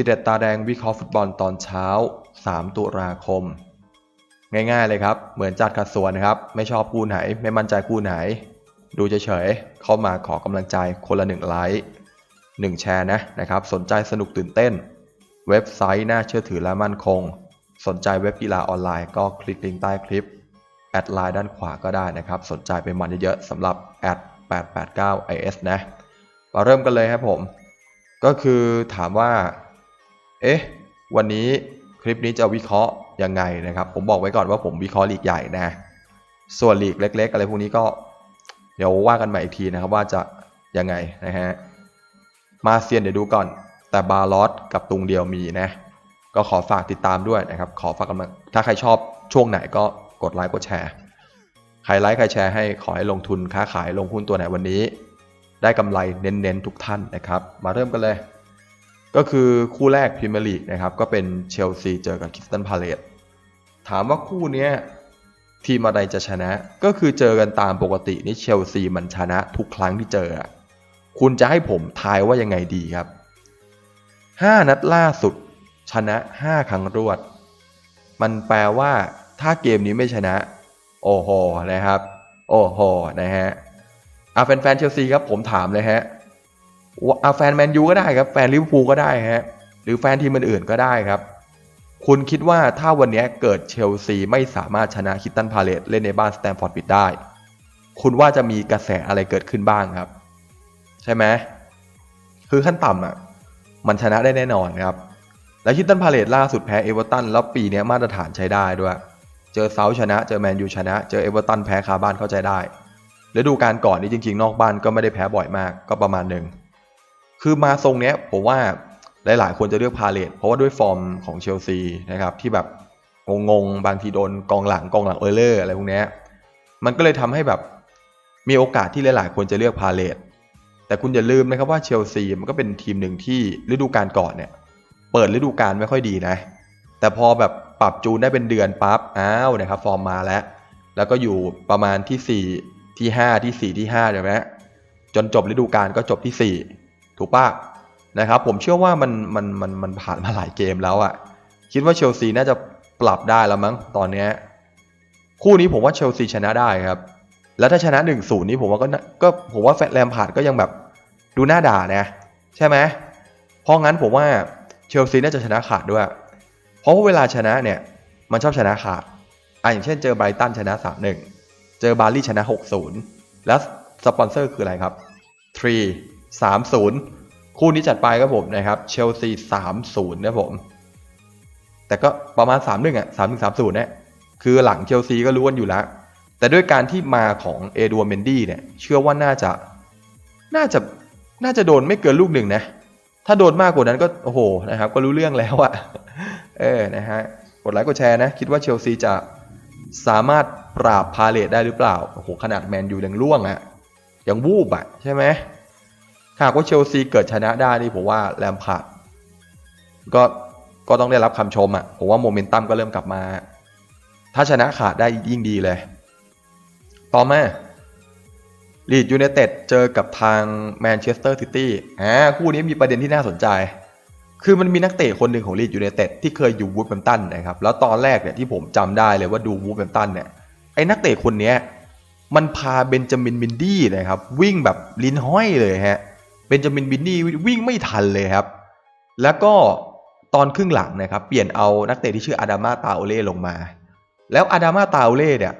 ทีเด็ดตาแดงวิเคราะห์ฟุตบอลตอนเช้า 3 ตุลาคม ง่ายๆเลยครับ เหมือนจัดขัดส่วนนะครับ ไม่ชอบคู่ไหน ไม่มั่นใจคู่ไหน ดูเฉยๆ เข้ามาขอกำลังใจคนละหนึ่งไลค์หนึ่งแชร์นะนะครับ สนใจสนุกตื่นเต้น เว็บไซต์น่าเชื่อถือและมั่นคง สนใจเว็บกีฬาออนไลน์ก็คลิกลิงก์ใต้คลิป แอดไลน์ด้านขวาก็ได้นะครับ สนใจไปมันเยอะๆสำหรับแอด889 is นะ มาเริ่มกันเลยครับผม ก็คือถามว่า เอ๊ะ วันนี้คลิปนี้จะวิเคราะห์ยังไงนะครับ ผมบอกไว้ก่อนว่าผมวิเคราะห์ลีกใหญ่นะ ส่วนลีกเล็ก ๆ อะไรพวกนี้ก็ เดี๋ยวว่ากันใหม่อีกทีนะครับว่าจะยังไงนะฮะ มาเซียนเดี๋ยวดูก่อน แต่บาลอสกับตุงเดียวมีนะ ก็ขอฝากติดตามด้วยนะครับ ขอฝากกำลัง ถ้าใครชอบช่วงไหนก็กดไลค์กดแชร์ใครไลค์ใครแชร์ให้ขอให้ลงทุนค้าขายลงหุ้นตัวไหนวันนี้ ได้กำไรเน้นๆทุกท่านนะครับ มาเริ่มกันเลย ก็คือคู่แรกพรีเมียร์ลีกนะครับก็เป็นเชลซีเจอกับคิสตันพาเลตถามว่าคู่นี้ทีมอะไรจะชนะ ก็คือเจอกันตามปกตินี่เชลซีมันชนะทุกครั้งที่เจอ คุณจะให้ผมทายว่ายังไงดีครับ 5 นัดล่าสุด ชนะ 5 ครั้งรวด มันแปลว่า ถ้าเกมนี้ไม่ชนะ โอ้โหนะครับ โอ้โหนะฮะอาแฟนแฟนๆเชลซีครับผมถามเลยฮะ ว่าอาแฟนแมนยูก็ได้ครับ แฟนลิเวอร์พูลก็ได้ฮะหรือแฟนทีมอื่นๆก็ได้ครับ คุณคิดว่าถ้าวันนี้เกิดเชลซีไม่สามารถชนะคิตตันพาเลตเล่นในบ้านสแตมฟอร์ดบิดได้ คุณว่าจะมีกระแสอะไรเกิดขึ้นบ้างครับ ใช่ไหมคือขั้นต่ำอะ มันชนะได้แน่นอนครับ แล้วคิตตันพาเลตล่าสุดแพ้เอเวอร์ตันแล้วปีนี้มาตรฐานใช้ได้ด้วย เจอเซาท์ชนะ เจอแมนยูชนะ เจอเอเวอร์ตันแพ้คาบ้านเข้าใจได้ฤดูกาลก่อนนี้จริง ๆ นอกบ้านก็ไม่ได้แพ้บ่อยมากก็ประมาณหนึ่ง คือมาทรงเนี้ยผมว่าหลาย ๆ คนจะเลือกพาเลตเพราะว่าด้วยฟอร์มของเชลซีนะครับที่แบบงงๆ บางทีโดนกองหลังกองหลังเออร์เลอร์อะไรพวกนี้มันก็เลยทำให้แบบมีโอกาสที่หลาย ๆ คนจะเลือกพาเลตแต่คุณอย่าลืมนะครับว่าเชลซีมันก็เป็นทีมหนึ่งที่ฤดูกาลก่อนเนี่ย เปิดฤดูกาลไม่ค่อยดีนะ แต่พอแบบปรับจูนได้เป็นเดือนปั๊บอ้าวนะครับฟอร์มมาแล้ว แล้วก็อยู่ประมาณที่ 4 ที่ 5 ที่ 4 ที่5เดี๋ยวนะจนจบฤดูกาลก็จบที่4 ถูกปะนะครับ ผมเชื่อว่ามันมันมันมันผ่านมาหลายเกมแล้วอะคิดว่าเชลซีน่าจะปรับได้แล้วมั้งตอนนี้คู่นี้ผมว่าเชลซีชนะได้ครับ แล้วถ้าชนะ1-0นี่ผมว่าก็ก็ผมว่าแฟนแรมพาร์ดก็ยังแบบดูหน้าด่านะ ใช่ไหมเพราะงั้นผมว่าเชลซีน่าจะชนะขาดด้วย เพราะว่าเวลาชนะเนี่ย มันชอบชนะขาดอะอย่างเช่นเจอไบรตันชนะ 3-1 เจอบาร์ลี่ชนะ 6-0 แล้วสปอนเซอร์คืออะไรครับ 3 3-0 คู่นี้จัดไปครับผมนะครับเชลซี3-0นะผม แต่ก็ประมาณ 3-1 อะ 3-1 3-0เนี่ยคือหลังเชลซีก็รู้กันอยู่แล้ว แต่ด้วยการที่มาของเอดัวเมนดี้เนี่ย เชื่อว่าน่าจะ น่าจะ น่าจะโดนไม่เกินลูกหนึ่งนะ ถ้าโดนมากกว่านั้นก็ โอ้โห นะครับ ก็รู้เรื่องแล้วอะเออ นะฮะ กดไลค์กดแชร์นะ คิดว่าเชลซีจะสามารถปราบพาเลตได้หรือเปล่า โอ้โห ขนาดแมนยูยังล่วงอะยังวูบอะใช่ไหม หากว่าเชลซีเกิดชนะได้นี่ผมว่าแรมพาร์ดก็ก็ต้องได้รับคำชมอะผมว่าโมเมนตัมก็เริ่มกลับมา ถ้าชนะขาดได้ยิ่งดีเลย ต่อมาลีดยู i นเต็ดเจอกับทางแมนเชสเตอร์ซิตี้อ่าคู่นี้มีประเด็นที่น่าสนใจ คือมันมีนักเตะคนหนึ่งของลีดยู i นเต็ดที่เคยอยู่วูฟแฮมตันนะครับ แล้วตอนแรกเนี่ยที่ผมจำได้เลยว่าดูวูฟแฮมตันเนี่ยไอ้นักเตะคนเนี้ยมันพาเบนจามินบินดี้นะครับวิ่งแบบลิ้นห้อยเลยฮะ เบนจามินบินดี้วิ่งไม่ทันเลยครับ แล้วก็ตอนครึ่งหลังนะครับ เปลี่ยนเอานักเตะที่ชื่ออาดามาตาโอเล่ลงมา แล้วอาดามาตาโอเล่เนี่ย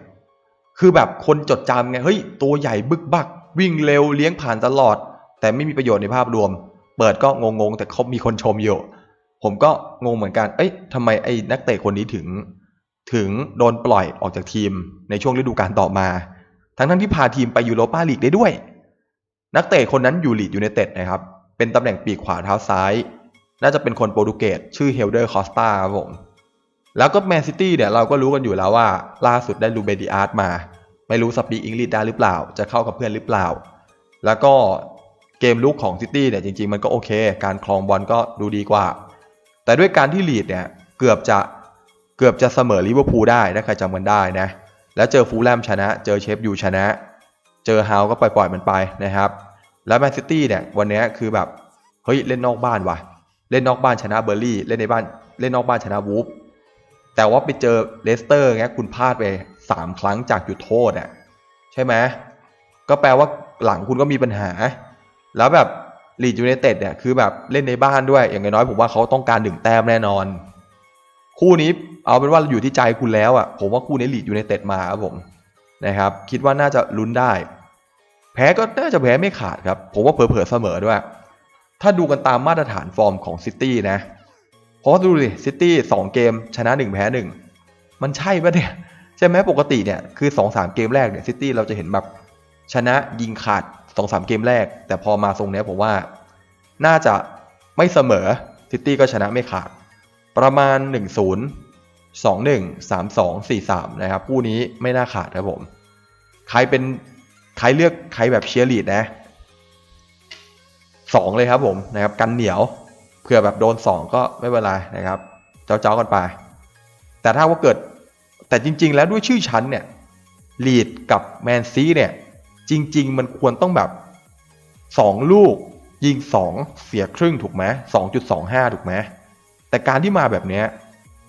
คือแบบคนจดจำไง เฮ้ย ตัวใหญ่บึกบัก วิ่งเร็วเลี้ยงผ่านตลอด แต่ไม่มีประโยชน์ในภาพรวม เปิดก็งงๆ แต่เขามีคนชมอยู่ ผมก็งงเหมือนกัน เอ้ยทำไมไอ้นักเตะคนนี้ถึง ถึงโดนปล่อยออกจากทีมในช่วงฤดูกาลต่อมา ทั้งๆที่พาทีมไปยูโรปาลีกได้ด้วย นักเตะคนนั้นอยู่ลีดยูไนเต็ดนะครับ เป็นตำแหน่งปีกขวาเท้าซ้าย น่าจะเป็นคนโปรตุเกสชื่อเฮลเดอร์คอสตาครับผม แล้วก็แมนซิตี้เนี่ยเราก็รู้กันอยู่แล้วว่า ล่าสุดได้ลูเบดิอาร์ตมา ไม่รู้สปีกอังกฤษได้หรือเปล่า จะเข้ากับเพื่อนหรือเปล่า แล้วก็เกมลุกของซิตี้เนี่ยจริงๆ มันก็โอเค การคลองบอลก็ดูดีกว่า แต่ด้วยการที่ลีดเนี่ยเกือบจะเกือบจะเสมอลิเวอร์พูลได้ถ้าใครจำกันได้นะ แล้วเจอฟูลแลมชนะ เจอเชฟยูชนะ เจอฮาวก็ปล่อยๆมันไปนะครับ แล้วแมนซิตี้เนี่ยวันนี้คือแบบเฮ้ยเล่นนอกบ้านว่ะ เล่นนอกบ้านชนะเบอร์ลี่เล่นในบ้านเล่นนอกบ้านชนะวูฟแต่ว่าไปเจอเลสเตอร์เงี้ยคุณพลาดไปสามครั้งจากจุดโทษอะใช่ไหมก็แปลว่าหลังคุณก็มีปัญหา แล้วแบบลีดยูไนเต็ดเนี่ยคือแบบเล่นในบ้านด้วยอย่างน้อยผมว่าเขาต้องการหนึ่งแต้มแน่นอน คู่นี้เอาเป็นว่าอยู่ที่ใจคุณแล้วอะผมว่าคู่นี้ลีดยูไนเต็ดมาครับผมนะครับ คิดว่าน่าจะลุ้นได้ แพ้ก็น่าจะแพ้ไม่ขาดครับ ผมว่าเผลอๆเสมอด้วย ถ้าดูกันตามมาตรฐานฟอร์มของซิตี้นะ เพราะว่าดูดิซิตี้สองเกมชนะหนึ่งแพ้หนึ่งมันใช่ปะเนี่ย ใช่ไหมปกติเนี่ยคือสองสามเกมแรกเนี่ยซิตี้เราจะเห็นแบบชนะยิงขาดสองสามเกมแรก แต่พอมาทรงเนี้ยผมว่า น่าจะไม่เสมอซิตี้ก็ชนะไม่ขาด ประมาณ 1 0 2 1 3 2 4 3 นะครับ คู่นี้ไม่น่าขาดครับผม ใครเป็น ใครเลือกใครแบบเชียร์ลีดนะสองเลยครับผมนะครับกันเหนียวเผื่อแบบโดนสองก็ไม่เป็นไรนะครับเจ้าๆกันไป แต่ถ้าว่าเกิดแต่จริง ๆ แล้วด้วยชื่อชั้นเนี่ยลีดกับแมนซีเนี่ยจริง ๆ มันควรต้องแบบสองลูกยิงสองเสียครึ่งถูกไหมสองจุดสองห้าถูกไหมแต่การที่มาแบบเนี้ย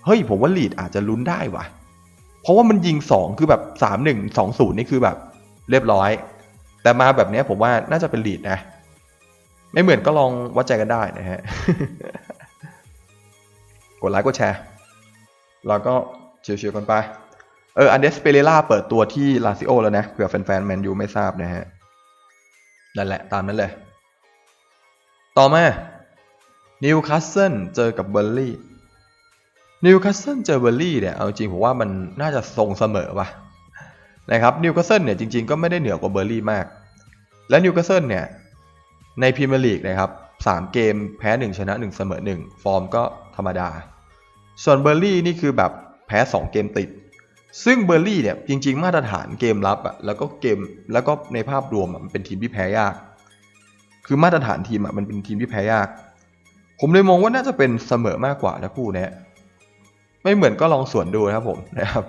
เฮ้ยผมว่าลีดอาจจะลุ้นได้ว่ะ เพราะว่ามันยิงสองคือแบบสามหนึ่งสองศูนย์นี่คือแบบ เรียบร้อย แต่มาแบบนี้ผมว่าน่าจะเป็นลีดนะ ไม่เหมือนก็ลองวัดใจกันได้นะฮะ กดไลค์กดแชร์ แล้วก็เชียร์ๆกันไป เอออันเดสเปเรล่าเปิดตัวที่ลาซิโอแล้วนะเผื่อแฟนๆแมนยูไม่ทราบนะฮะ นั่นแหละตามนั้นเลย ต่อมานิวคาสเซิลเจอกับเบอร์ลี่นิวคาสเซิลเจอเบอร์ลี่เนี่ย เอาจริงผมว่ามันน่าจะทรงเสมอป่ะ นะครับนิวคาสเซิลเนี่ยจริงๆก็ไม่ได้เหนือกว่าเบอร์ลี่มาก และนิวคาสเซิลเนี่ยในพรีเมียร์ลีกนะครับสามเกมแพ้ 1 ชนะ 1 เสมอ 1 ฟอร์มก็ธรรมดา ส่วนเบอร์ลี่นี่คือแบบแพ้ 2 เกมติด ซึ่งเบอร์ลี่เนี่ยจริง ๆ มาตรฐานเกมรับอะแล้วก็เกมแล้วก็ในภาพรวมมันเป็นทีมที่แพ้ยาก คือมาตรฐานทีมอะมันเป็นทีมที่แพ้ยาก ผมเลยมองว่าน่าจะเป็นเสมอมากกว่านะคู่เนี้ยไม่เหมือนก็ลองสวนดูนะครับผมนะครับ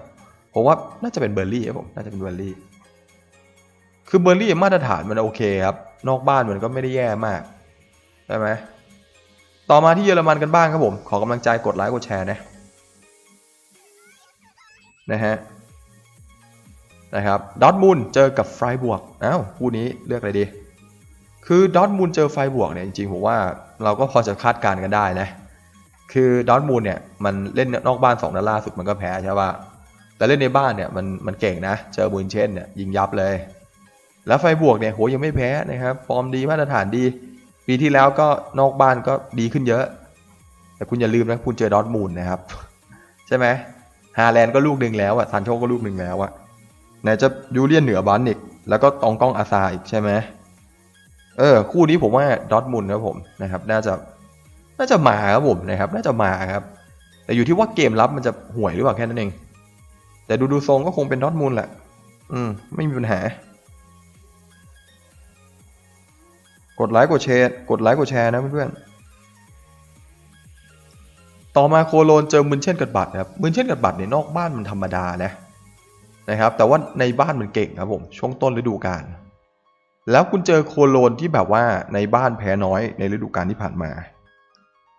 ผมว่าน่าจะเป็นเบอร์ลี่ครับผมน่าจะเป็นเบอร์ลี่ คือเบอร์ลี่มาตรฐานมันโอเคครับ นอกบ้านมันก็ไม่ได้แย่มากใช่ไหมต่อมาที่เยอรมันกันบ้างครับผม ขอกำลังใจกดไลค์กดแชร์นะนะฮะนะครับดอทมูลเจอกับไฟบวกอ้าวคู่นี้เลือกอะไรดี คือดอทมูลเจอไฟบวกเนี่ยจริงๆผมว่าเราก็พอจะคาดการณ์กันได้นะ คือดอทมูลเนี่ยมันเล่นนอกบ้าน2นัดล่าสุดมันก็แพ้ใช่ป่ะ แต่เล่นในบ้านเนี่ยมันมันเก่งนะ เจอบุนเช่นเนี่ยยิงยับเลย แล้วไฟบวกเนี่ยโหยังไม่แพ้นะครับ ฟอร์มดีมาตรฐานดี ปีที่แล้วก็นอกบ้านก็ดีขึ้นเยอะ แต่คุณอย่าลืมนะคุณเจอดอทมูลนะครับ ใช่ไหมฮาแลนด์ก็ลูกหนึ่งแล้วอะซานโชก็ลูกหนึ่งแล้วอะไหนจะยูเลียนเหนือบันอีกแล้วก็ตองกล้องอาซาอีกใช่ไหมเออ คู่นี้ผมว่าดอทมูลครับผมนะครับ น่าจะน่าจะมาครับผมนะครับ น่าจะมาครับ แต่อยู่ที่ว่าเกมรับมันจะห่วยหรือเปล่าแค่นั้นเอง แต่ดูดูทรงก็คงเป็นดอทมูลแหละ อืม ไม่มีปัญหา กดไลค์กดแชร์ กดไลค์กดแชร์นะเพื่อนๆ ต่อมาโคโลนเจอมุนเช่นกัดบัตรนะครับมุนเช่นกัดบัตรเนี่ยนอกบ้านมันธรรมดานะนะครับ แต่ว่าในบ้านมันเก่งครับผม ช่วงต้นฤดูกาล แล้วคุณเจอโคโลนที่แบบว่าในบ้านแพ้น้อยในฤดูกาลที่ผ่านมา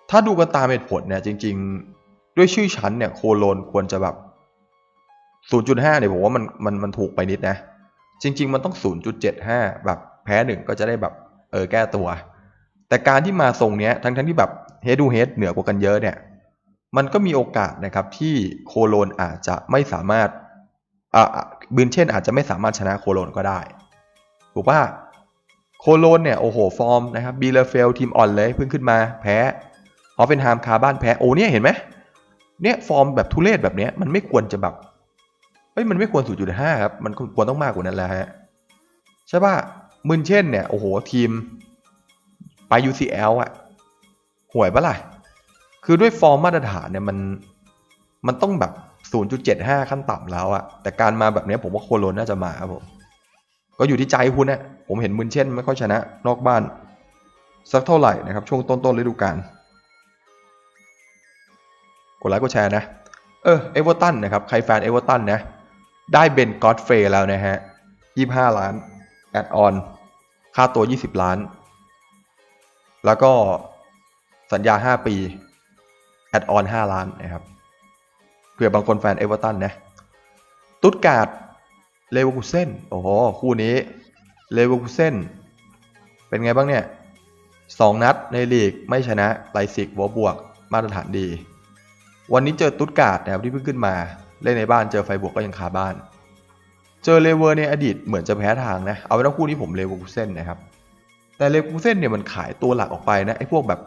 ถ้าดูกันตามเหตุผลเนี่ยจริง ๆ ด้วยชื่อชั้นเนี่ยโคโลนควรจะแบบ 0.5เนี่ยผมว่ามันมันมันถูกไปนิดนะ จริง ๆ มันต้อง 0.75 แบบแพ้หนึ่งก็จะได้แบบเออแก้ตัว แต่การที่มาทรงเนี้ยทั้งทั้งที่แบบเฮดูเฮดเหนือกว่ากันเยอะเนี่ย มันก็มีโอกาสนะครับที่โคโลนอาจจะไม่สามารถอ่าบินเช่นอาจจะไม่สามารถชนะโคโลนก็ได้ ถูกป่ะโคโลนเนี่ยโอ้โหฟอร์มนะครับบีเลเฟลทีมอ่อนเลยเพิ่งขึ้นมาแพ้ฮอฟเฟนไฮม์คาบ้านแพ้โอ้เนี่ยเห็นไหมเนี่ยฟอร์มแบบทุเรศแบบเนี้ยมันไม่ควรจะแบบ เฮ้ยมันไม่ควร 0.5 ครับ มันควรต้องมากกว่านั้นแล้วฮะ ใช่ป่ะมึนเช่นเนี่ย โอ้โห ทีมไป UCL อะห่วยปะล่ะ คือด้วยฟอร์มมาตรฐานเนี่ยมันมันต้องแบบ 0.75 ขั้นต่ำแล้วอะแต่การมาแบบนี้ผมว่าโคโลนน่าจะมาครับผม ก็อยู่ที่ใจคุณนะผมเห็นมึนเช่นไม่ค่อยชนะ นอกบ้าน สักเท่าไหร่นะครับ ช่วงต้นๆฤดูกาลกดไลค์กดแชร์นะ เออเอเวอร์ตันนะครับ ใครแฟนเอเวอร์ตันนะ ได้เบนก็อดเฟรแล้วนะฮะ 25 ล้าน แอดออน ค่าตัว 20 ล้าน แล้วก็สัญญา 5 ปี แอดออน 5 ล้านนะครับเผื่อบางคนแฟนเอเวอร์ตันนะ ตุตการ์ดเลเวอร์คูเซนโอ้โห คู่นี้เลเวอร์คูเซนเป็นไงบ้างเนี่ยสองนัดในลีกไม่ชนะไลซิกวบวก มาตรฐานดี วันนี้เจอตุตการ์ดนะครับที่เพิ่งขึ้นมา เล่นในบ้านเจอไฟบวกก็ยังคาบ้าน เจอเลเวอร์ในอดีตเหมือนจะแพ้ทางนะ เอาเป็นว่าคู่นี้ผมเลเวอร์คูเซนนะครับ แต่เลเวอร์คูเซนเนี่ยมันขายตัวหลักออกไปนะไอ้พวกแบบ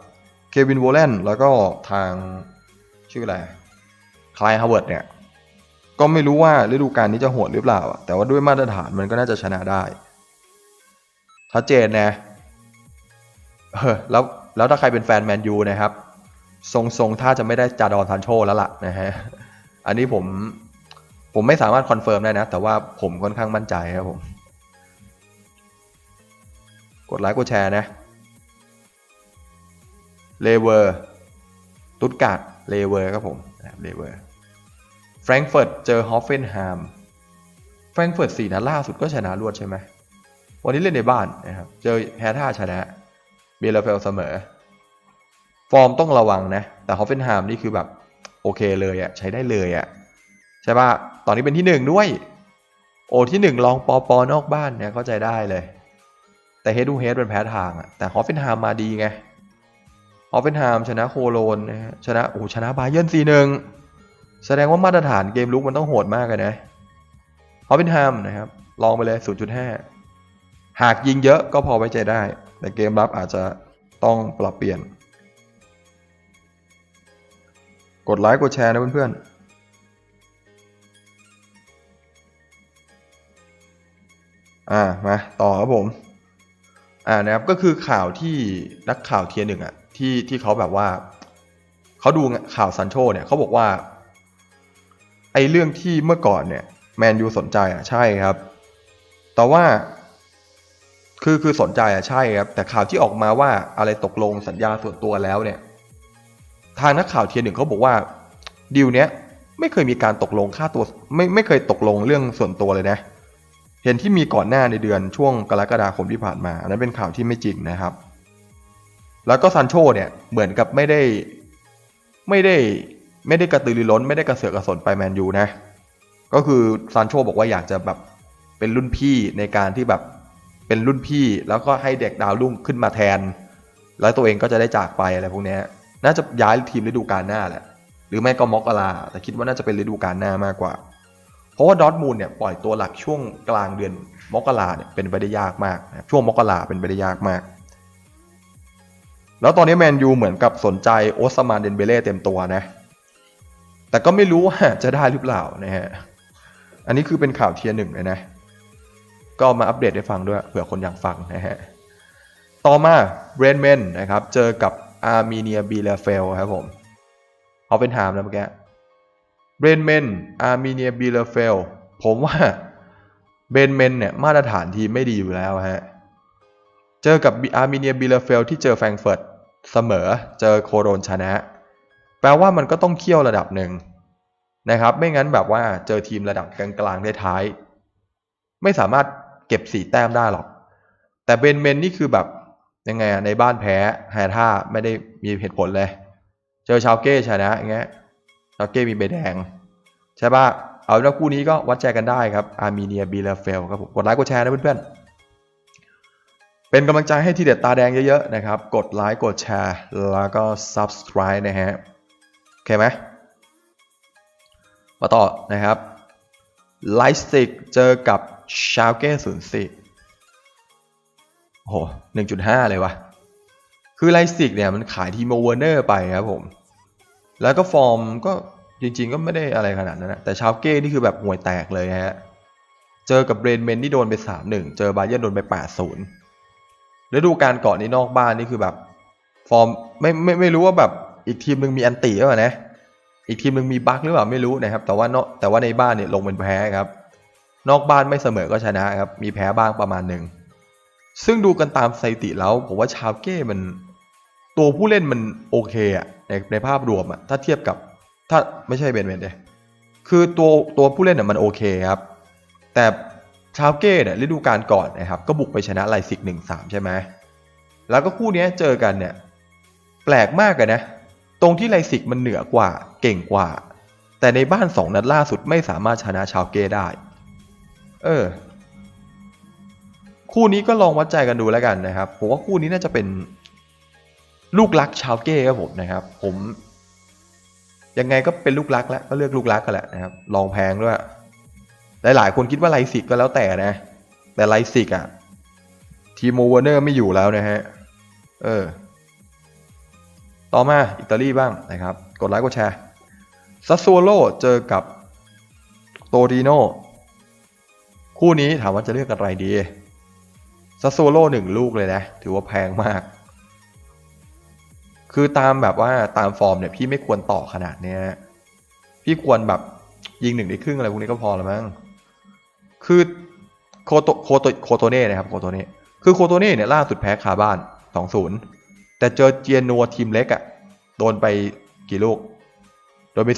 เควินโวลเลนแล้วก็ทางชื่ออะไรคลายฮาวเวิร์ดเนี่ยก็ไม่รู้ว่าฤดูกาลนี้จะโหดหรือเปล่า แต่ว่าด้วยมาตรฐานมันก็น่าจะชนะได้ชัดเจนนะเออแล้วแล้วถ้าใครเป็นแฟนแมนยูนะครับ ทรงทรงถ้าจะไม่ได้จาดอนซานโชแล้วล่ะนะฮะ อันนี้ผมผมไม่สามารถคอนเฟิร์มได้นะ แต่ว่าผมค่อนข้างมั่นใจครับผม กดไลค์กดแชร์นะเลเวอร์ตุตการ์ดเลเวอร์ครับผมนะครับเลเวอร์แฟรงก์เฟิร์ตเจอฮอฟเฟนฮมแฟรงก์เฟิร์ตสี่นัดล่าสุดก็ชนะรวดใช่ไหมวันนี้เล่นในบ้านนะครับ เจอแฮท่าชนะเบลเฟลเสมอ ฟอร์มต้องระวังนะ แต่ฮอฟเฟนฮมนี่คือแบบ โอเคเลยอะใช้ได้เลยอะใช่ปะตอนนี้เป็นที่หนึ่งด้วย โอที่หนึ่งลองปอปอนอกบ้านเนี่ยเข้าใจได้เลย แต่เฮดูเฮดเป็นแพ้ทางอะแต่ฮอฟเฟนฮามมาดีไงฮอฟเฟนฮามชนะโคโลนนะฮะชนะโอ้ชนะบาเยิร์นสี่หนึ่งแสดงว่ามาตรฐานเกมลุกมันต้องโหดมากเลยนะฮอปปินแฮมนะครับ ลองไปเลย 0.5 หากยิงเยอะก็พอไว้ใจได้ แต่เกมรับอาจจะต้องปรับเปลี่ยน กดไลค์กดแชร์นะเพื่อนๆอ่ามาต่อครับผมอ่านะครับก็คือข่าวที่นักข่าวเทียร์หนึ่งอะที่ที่เขาแบบว่าเขาดูข่าวซันโชเนี่ยเขาบอกว่าไอเรื่องที่เมื่อก่อนเนี่ยแมนยูสนใจอะใช่ครับ แต่ว่าคือคือสนใจอะใช่ครับแต่ข่าวที่ออกมาว่าอะไรตกลงสัญญาส่วนตัวแล้วเนี่ย ทางนักข่าวเทียหนึ่งเขาบอกว่าดีลเนี้ยไม่เคยมีการตกลงค่าตัวไม่ไม่เคยตกลงเรื่องส่วนตัวเลยนะ เห็นที่มีก่อนหน้าในเดือนช่วงกรกฎาคมที่ผ่านมา อันนั้นเป็นข่าวที่ไม่จริงนะครับ แล้วก็ซันโชเนี่ยเหมือนกับไม่ได้ไม่ได้ไม่ได้กระตือรือร้น ไม่ได้กระเสือกกระสนไปแมนยูนะ ก็คือซานโชบอกว่าอยากจะแบบเป็นรุ่นพี่ในการที่แบบเป็นรุ่นพี่ แล้วก็ให้เด็กดาวรุ่งขึ้นมาแทน แล้วตัวเองก็จะได้จากไปอะไรพวกเนี้ย น่าจะย้ายทีมฤดูกาลหน้าแหละ หรือไม่ก็มอกราแต่คิดว่าน่าจะเป็นฤดูกาลหน้ามากกว่า เพราะว่าดอทมูลเนี่ยปล่อยตัวหลักช่วงกลางเดือนมกราเนี่ยเป็นไปได้ยากมากนะช่วงมกราเป็นไปได้ยากมาก แล้วตอนนี้แมนยูเหมือนกับสนใจโอสมานเดนเบเล่เต็มตัวนะ แต่ก็ไม่รู้ว่าจะได้หรือเปล่านะฮะ อันนี้คือเป็นข่าวเทียร์หนึ่งเลยนะ ก็มาอัปเดตให้ฟังด้วยเผื่อคนอยากฟังนะฮะ ต่อมาเบรนเมนนะครับเจอกับ อาร์เมเนียบีเลเฟลครับผมเอาเป็นถามนะเมื่อกี้เบรนเมนอาร์เมเนียบีเลเฟลผมว่าเบรนเมนเนี่ยมาตรฐานทีไม่ดีอยู่แล้วฮะเจอกับอาร์เมเนียบีเลเฟลที่เจอแฟรงเฟิร์ตเสมอเจอโคโรนชนะ แปลว่ามันก็ต้องเคี่ยวระดับหนึ่งนะครับ ไม่งั้นแบบว่าเจอทีมระดับกลางๆท้าย ไม่สามารถเก็บสีแต้มได้หรอก แต่เบนเมนนี่คือแบบ ยังไงอะในบ้านแพ้แฮท่าไม่ได้มีเหตุผลเลย เจอชาวเก้ชนะอย่างเงี้ยชาวเก้มีใบแดง ใช่ปะเอาแล้วคู่นี้ก็วัดใจกันได้ครับอาร์เมเนียบีเลเฟลครับผมกดไลค์กดแชร์นะเพื่อนๆ เป็นกำลังใจให้ทีเด็ดตาแดงเยอะๆนะครับ กดไลค์กดแชร์แล้วก็ subscribe นะฮะโอเคไหมมาต่อนะครับไลฟ์สติกเจอกับชาวเก้ศูนย์สี่ โอ้โหหนึ่งจุดห้าเลยวะคือไลสิกเนี่ยมันขายทีโมเวอร์เนอร์ไปครับผม แล้วก็ฟอร์มก็จริงๆ ก็ไม่ได้อะไรขนาดนั้นนะแต่ชาวเก้นี่คือแบบห่วยแตกเลยฮะ เจอกับเบรนเมนที่โดนไปสามหนึ่งเจอบาเยร์นโดนไปแปดศูนย์แล้วดูการก่อนนี้นอกบ้านนี่คือแบบ ฟอร์มไม่ไม่ไม่รู้ว่าแบบอีกทีมหนึ่งมีอันติหรือเปล่านะ อีกทีมหนึ่งมีบั๊กหรือเปล่าไม่รู้นะครับ แต่ว่านอกแต่ว่าในบ้านเนี่ยลงเป็นแพ้ครับ นอกบ้านไม่เสมอก็ชนะครับ มีแพ้บ้างประมาณหนึ่ง ซึ่งดูกันตามสถิติแล้วผมว่าชาวเก้มัน ตัวผู้เล่นมันโอเคอะในในภาพรวมอะถ้าเทียบกับถ้าไม่ใช่เบนเบนเดคือตัวตัวผู้เล่นเนี่ยมันโอเคครับ แต่ชาวเก้เนี่ยฤดูกาลก่อนนะครับ ก็บุกไปชนะไลซิกหนึ่งสามใช่ไหมแล้วก็คู่นี้เจอกันเนี่ย แปลกมากเลยนะ ตรงที่ไลซิกมันเหนือกว่าเก่งกว่า แต่ในบ้านสองนัดล่าสุดไม่สามารถชนะชาวเก้ได้ เออ คู่นี้ก็ลองวัดใจกันดูแล้วกันนะครับ ผมว่าคู่นี้น่าจะเป็นลูกรักชาวเก้ครับผมนะครับ ผมยังไงก็เป็นลูกรักแล้วก็เลือกลูกรักกันแหละนะครับ ลองแพงด้วย หลายๆ คนคิดว่าไลซิกก็แล้วแต่นะ แต่ไลซิกอะทีโมเวอร์เนอร์ไม่อยู่แล้วนะฮะ เออ ต่อมาอิตาลีบ้างนะครับ กดไลค์กดแชร์ซัสโซโลเจอกับโตริโนคู่นี้ถามว่าจะเลือกอะไรดี ซัสโซโลหนึ่งลูกเลยนะ ถือว่าแพงมาก คือตามแบบว่าตามฟอร์มเนี่ยพี่ไม่ควรต่อขนาดเนี้ยพี่ควรแบบยิงหนึ่งในครึ่งอะไรพวกนี้ก็พอแล้วมั้ง คือโคโตโคโตโคโตเน่นะครับโคโตเน่ คือโคโตเน่เนี่ยล่าสุดแพ้คาบ้าน2-0แต่เจอเจียนัวทีมเล็กอะ่ะ โดนไปกี่ลูก โดนไป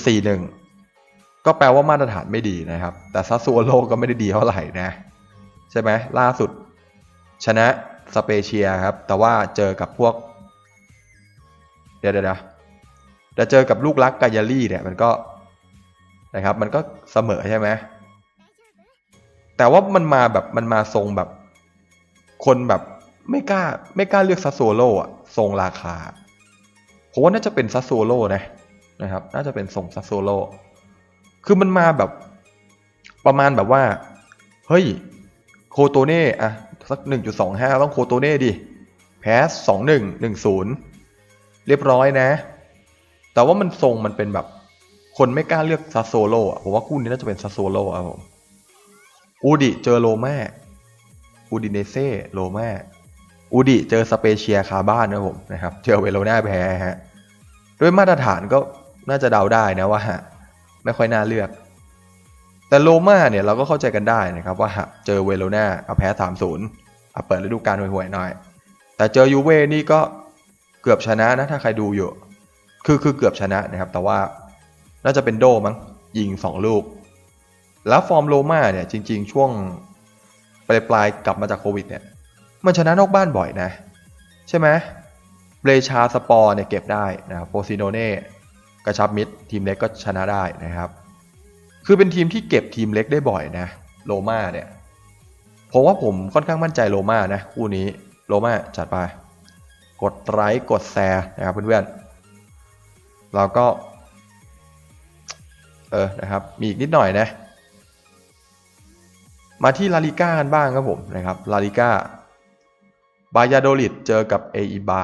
4-1ก็แปลว่ามาตรฐานไม่ดีนะครับ แต่ซัสซูโอโลก็ไม่ได้ดีเท่าไหร่นะ ใช่ไหมล่าสุด ชนะสเปเชียครับ แต่ว่าเจอกับพวก เดี๋ยวเดี๋ยวเดี๋ยวเจอกับลูกรักกายาลี่เนี่ยมันก็นะครับ มันก็เสมอใช่ไหมแต่ว่ามันมาแบบมันมาทรงแบบ คนแบบไม่กล้า ไม่กล้าเลือกซัสโซโลอะทรงราคาผมว่าน่าจะเป็นซัสโซโลนะนะครับ น่าจะเป็นทรงซัสโซโลคือมันมาแบบประมาณแบบว่า เฮ้ย โคโตเน่อะ สักหนึ่งจุดสองห้าต้องโคโตเน่ดิแพ้สองหนึ่งหนึ่งศูนย์เรียบร้อยนะ แต่ว่ามันทรงมันเป็นแบบ คนไม่กล้าเลือกซัสโซโลอะผมว่าคู่นี้น่าจะเป็นซัสโซโลอะผมอูดิเจอโรม่าอูดิเนเซ่โรม่าอูดิเจอสเปเชียคาบ้านนะผมนะครับ เจอเวโรนาแพ้ฮะด้วยมาตรฐานก็น่าจะเดาได้นะว่าไม่ค่อยน่าเลือก แต่โรม่าเนี่ยเราก็เข้าใจกันได้นะครับว่าเจอเวโรนาเอาแพ้สามศูนย์เอาเปิดฤดูกาลห่วยๆหน่อย แต่เจอยูเว่นี่ก็เกือบชนะนะถ้าใครดูอยู่ คือคือเกือบชนะนะครับ แต่ว่าน่าจะเป็นโดมั้งยิงสองลูก แล้วฟอร์มโรม่าเนี่ยจริง ๆ ช่วงปลายปลายๆกลับมาจากโควิดเนี่ยมันชนะนอกบ้านบ่อยนะ ใช่ไหมเบรชาสปอร์เนี่ยเก็บได้นะครับโปซิโนเน่กระชับมิดทีมเล็กก็ชนะได้นะครับ คือเป็นทีมที่เก็บทีมเล็กได้บ่อยนะโรม่าเนี่ยผมว่าผมค่อนข้างมั่นใจโรม่านะคู่นี้โรม่าจัดไป กดไลค์กดแชร์นะครับเพื่อนๆเราก็ เออนะครับ มีอีกนิดหน่อยนะ มาที่ลาลิก้ากันบ้างครับผมนะครับลาลิก้าบายาโดลิดเจอกับเออีบา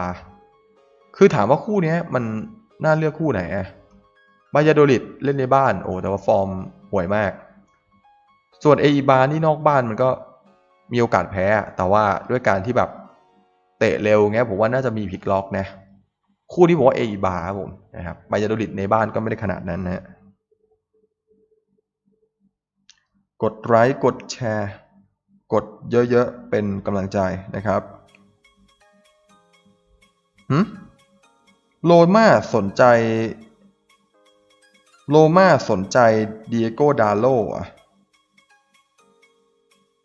คือถามว่าคู่นี้มันน่าเลือกคู่ไหนอะ บายาโดลิดเล่นในบ้านโอ้แต่ว่าฟอร์มห่วยมาก ส่วนเออีบานี่นอกบ้านมันก็มีโอกาสแพ้ แต่ว่าด้วยการที่แบบเตะเร็วเงี้ยผมว่าน่าจะมีพลิกล็อกนะคู่ที่ผมว่าเออีบาครับผมนะครับบายาโดลิดในบ้านก็ไม่ได้ขนาดนั้นนะกดไลค์กดแชร์ กดเยอะๆ เป็นกำลังใจนะครับหืมโลมาสนใจ โลมาสนใจเดียโกดาโลอะ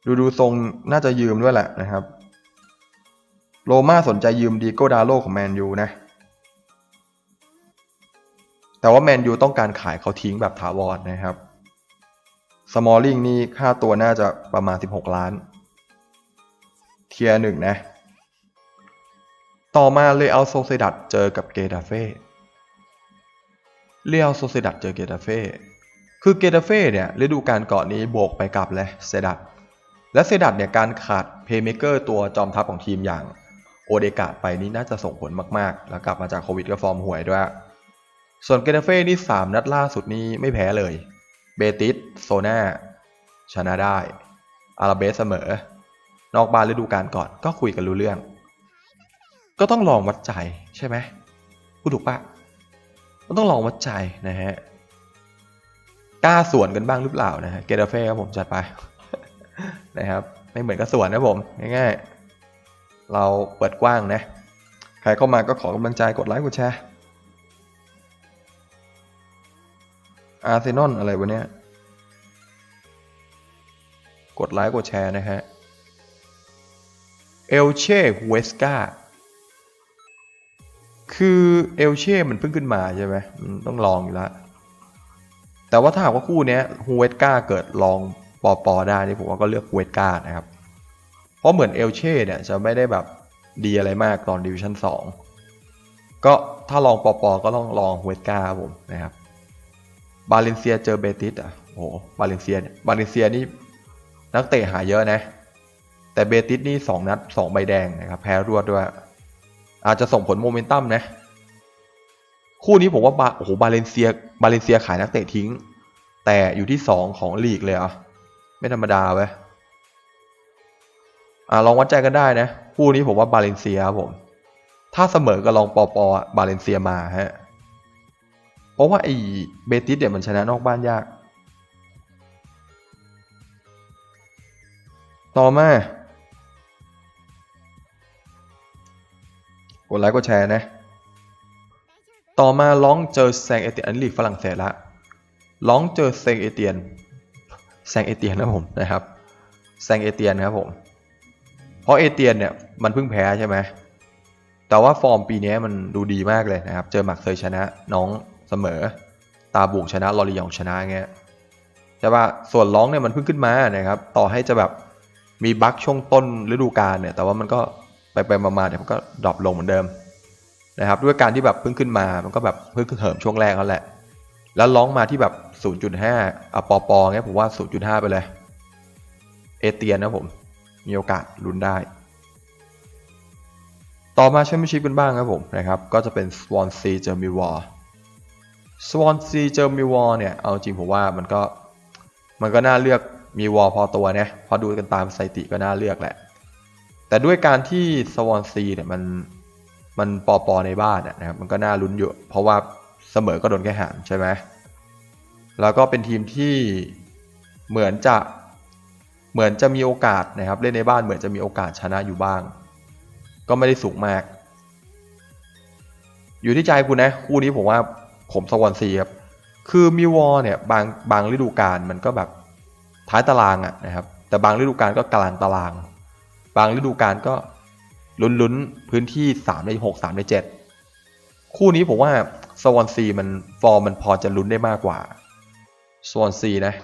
ดูดูทรงน่าจะยืมด้วยแหละนะครับโลมาสนใจยืมเดียโกดาโลของแมนยูนะ แต่ว่าแมนยูต้องการขายเขาทิ้งแบบถาวรนะครับ สมอลลิงนี่ค่าตัวน่าจะประมาณ 16 ล้าน เทียร์หนึ่งนะ ต่อมาเลยเอาโซเซดัตเจอกับเกตาเฟ่ เรียลโซเซดัตเจอเกตาเฟ่คือเกตาเฟ่เนี่ยฤดูกาลก่อนนี้โบกไปกลับเลยเซดัตและเซดัตเนี่ยการขาดเพย์เมเกอร์ตัวจอมทัพของทีมอย่างโอเดกาไปนี่น่าจะส่งผลมากๆ แล้วกลับมาจากโควิดก็ฟอร์มห่วยด้วย ส่วนเกตาเฟ่นี่ 3 นัดล่าสุดนี้ไม่แพ้เลย เบติสโซนาชนะได้ อาราเบสเสมอ นอกบ้านฤดูกาลก่อนก็คุยกันรู้เรื่อง ก็ต้องลองวัดใจใช่ไหมพูดถูกปะ ก็ต้องลองวัดใจนะฮะกล้าสวนกันบ้างหรือเปล่านะฮะเกตาเฟ่ครับผมจัดไป นะครับ ไม่เหมือนกับสวนนะผมง่ายๆเราเปิดกว้างนะ ใครเข้ามาก็ขอกำลังใจกดไลค์กดแชร์อาร์เซนอลอะไรวะเนี่ยกดไลค์กดแชร์นะฮะเอลเช่เวสกา คือเอลเช่มันเพิ่งขึ้นมาใช่ไหมต้องลองอยู่แล้วแต่ว่าถ้าหากว่าคู่นี้ฮูเวตกาเกิดลองปอปอได้นี่ผมว่าก็เลือกฮูเวตกานะครับ เพราะเหมือนเอลเช่เนี่ยจะไม่ได้แบบดีอะไรมากตอนดิวิชั่น2ก็ถ้าลองปอปอก็ต้องลองฮูเวตการับผมนะครับบาเลนเซียเจอเบติสอะโอ้โหบาเลนเซียเนี่ยบาเลนเซียนี่นักเตะหาเยอะนะ แต่เบติสนี่สองนัดสองใบแดงนะครับแพ้รวดด้วย อาจจะส่งผลโมเมนตัมนะ คู่นี้ผมว่าบาโอ้โหบาเลนเซียบาเลนเซียขายนักเตะทิ้ง แต่อยู่ที่สองของลีกเลยอะไม่ธรรมดาเว้ยอ่าลองวัดใจกันได้นะ คู่นี้ผมว่าบาเลนเซียครับผม ถ้าเสมอก็ลองปอปอบาเลนเซียมาฮะเพราะว่าไอ้เบติสเนี่ยมันชนะนอกบ้านยาก ต่อมา กดไลค์กดแชร์นะ ต่อมาร้องเจอแซงเอเตียนอันนี้ลีกฝรั่งเศสละร้องเจอแซงเอเตียนแซงเอเตียนนะผมนะครับแซงเอเตียนนะครับผม เพราะเอเตียนเนี่ยมันเพิ่งแพ้ใช่ไหมแต่ว่าฟอร์มปีนี้มันดูดีมากเลยนะครับ เจอหมักเคยชนะน้องเสมอ ตาบุกชนะลอริยองชนะเงี้ยใช่ป่ะส่วนร้องเนี่ยมันเพิ่งขึ้นมานะครับ ต่อให้จะแบบมีบั๊กช่วงต้นฤดูกาลเนี่ย แต่ว่ามันก็ ไปไปมาๆเนี่ยมันก็ดรอปลงเหมือนเดิมนะครับ ด้วยการที่แบบเพิ่งขึ้นมามันก็แบบเพิ่งเหิมช่วงแรกเขาแหละ แล้วร้องมาที่แบบ 0.5อะปอปอเงี้ยผมว่า 0.5 ไปเลย เอเตียนนะผม มีโอกาสลุ้นได้ ต่อมาแชมเปี้ยนชิพกันบ้างครับผมนะครับ ก็จะเป็นสวอนซีเจอมิวอร์สวอนซีเจอมิวอร์เนี่ย เอาจริงผมว่ามันก็มันก็น่าเลือกมีวอลพอตัวเนี่ยพอดูกันตามสถิติก็น่าเลือกแหละ แต่ด้วยการที่สวอนซีเนี่ยมันมันปอปอในบ้านนะครับมันก็น่าลุ้นอยู่ เพราะว่าเสมอก็โดนแค่หามใช่ไหมแล้วก็เป็นทีมที่เหมือนจะเหมือนจะมีโอกาสนะครับเล่นในบ้านเหมือนจะมีโอกาสชนะอยู่บ้าง ก็ไม่ได้สูงมาก อยู่ที่ใจคุณนะคู่นี้ผมว่าผมสวอนซีครับคือมิวอลเนี่ยบางบางฤดูกาลมันก็แบบท้ายตารางอะนะครับแต่บางฤดูกาลก็กลางตาราง บางฤดูกาลก็ลุ้นๆ พื้นที่3ใน6 3ใน7 คู่นี้ผมว่าสวอนซีมันฟอร์มมันพอจะลุ้นได้มากกว่าสวอนซีนะ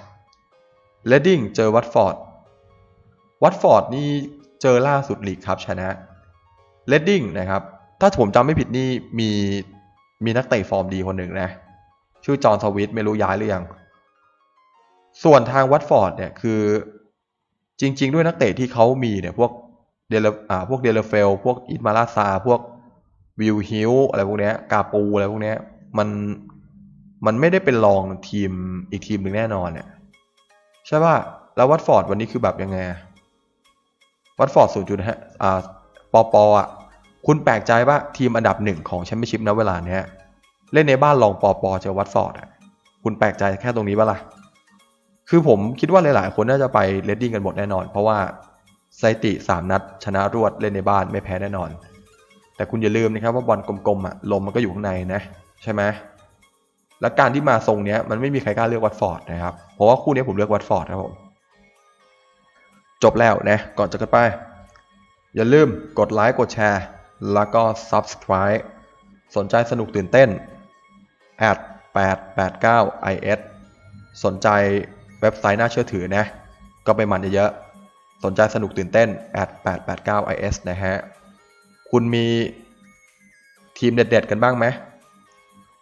เลดดิ้งเจอวัตฟอร์ดวัตฟอร์ดนี่เจอล่าสุดลีกครับชนะเลดดิ้งนะครับ ถ้าผมจำไม่ผิดนี่มีมีนักเตะฟอร์มดีคนหนึ่งนะ ชื่อจอห์นสวิตไม่รู้ย้ายหรือยัง ส่วนทางวัตฟอร์ดเนี่ยคือจริง ๆ ด้วยนักเตะที่เขามีเนี่ยพวก เดลอ่าพวกเดลเฟล พวกอินมาลาซา พวกวิลฮิลอะไรพวกเนี้ยกาปูอะไรพวกเนี้ยมันมันไม่ได้เป็นรองทีมอีกทีมหนึ่งแน่นอนเนี่ยใช่ป่ะแล้ววัตฟอร์ดวันนี้คือแบบยังไงวัตฟอร์ดศูนย์จุดห้าอ่าปอปออะคุณแปลกใจป่ะทีมอันดับหนึ่งของแชมเปี้ยนชิพณเวลาเนี้ยเล่นในบ้านรองปอปอเจอวัตฟอร์ดอะคุณแปลกใจแค่ตรงนี้ป่ะล่ะคือผมคิดว่าหลาย ๆ คนน่าจะไปเลดดิ้งกันหมดแน่นอน เพราะว่า สถิติ 3 นัด ชนะรวดเล่นในบ้านไม่แพ้แน่นอน แต่คุณอย่าลืมนะครับว่าบอลกลมๆอะลมมันก็อยู่ข้างในนะ ใช่ไหมและการที่มาทรงเนี้ยมันไม่มีใครกล้าเลือกวัตฟอร์ดนะครับเพราะว่าคู่นี้ผมเลือกวัตฟอร์ดครับผมจบแล้วนะก่อนจะกันไป อย่าลืมกดไลค์กดแชร์ แล้วก็ subscribe สนใจสนุกตื่นเต้น at 889 is สนใจเว็บไซต์น่าเชื่อถือนะ ก็ไปมันเยอะๆ สนใจสนุกตื่นเต้น at 889 is นะฮะ คุณมีทีมเด็ดๆกันบ้างไหม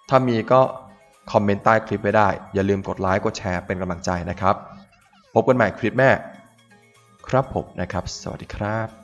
ถ้ามีก็คอมเมนต์ใต้คลิปไว้ได้ อย่าลืมกดไลค์กดแชร์เป็นกำลังใจนะครับ พบกันใหม่คลิปแม่ ครับผมนะครับ สวัสดีครับ